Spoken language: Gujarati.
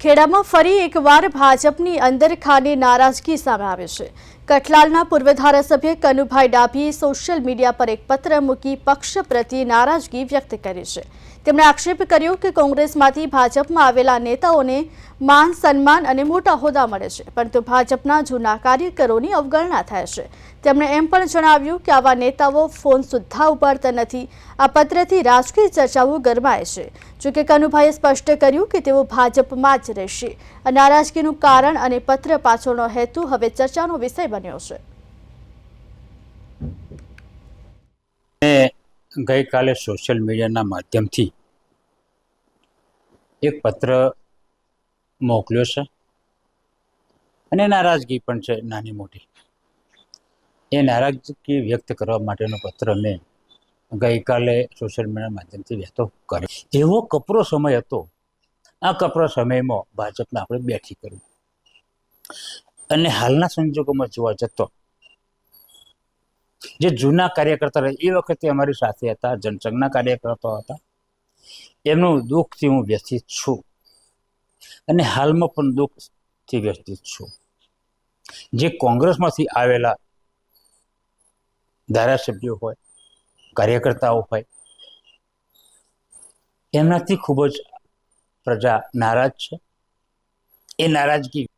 ખેડામાં ફરી એકવાર ભાજપની અંદર ખાની નારાજગી સામે આવે છે. કઠલાલના પૂર્વ ધારાસભ્ય કનુભાઈ ડાભીએ સોશિયલ મીડિયા પર એક પત્ર મૂકી પક્ષ પ્રત્યે નારાજગી વ્યક્ત કરી છે. તેમણે આક્ષેપ કર્યો કે કોંગ્રેસમાંથી ભાજપમાં આવેલા નેતાઓને માન, સન્માન અને મોટા હોદ્દા મળે છે, પરંતુ ભાજપના જૂના કાર્યકરોની અવગણના થાય છે. તેમણે એમ પણ જણાવ્યું કે આવા નેતાઓ ફોન સુદ્ધા ઉપાડતા નથી. આ પત્રથી રાજકીય ચર્ચાઓ ગરમાય છે. જોકે કનુભાઈએ સ્પષ્ટ કર્યું કે તેઓ ભાજપમાં જ રહેશે. નારાજગીનું કારણ અને પત્ર પાછળનો હેતુ હવે ચર્ચાનો વિષય બન્યો છે. ગઈકાલે સોશિયલ મીડિયાના માધ્યમથી એક પત્ર મોકલ્યો છે. અને નારાજગી પણ છે, નાની મોટી. એ નારાજગી વ્યક્ત કરવા માટેનો પત્ર મેં ગઈકાલે સોશિયલ મીડિયા માધ્યમથી વ્યક્ત કર્યો એવો કપરો સમય હતો. આ કપરો સમયમાં ભાજપને આપણે બેઠી કરવું અને હાલના સંજોગોમાં જોવા જતો જે જૂના કાર્યકર્તા એ વખતે અમારી સાથે હતા, જનસંઘના કાર્યકર્તાઓ હતા. એમનું દુઃખથી હું વ્યથિત છું. અને હાલમાં પણ દુઃખથી વ્યથિત છું. જે કોંગ્રેસમાંથી આવેલા ધારાસભ્યો હોય, કાર્યકર્તાઓ હોય, એમનાથી ખૂબ જ પ્રજા નારાજ છે. એ નારાજગી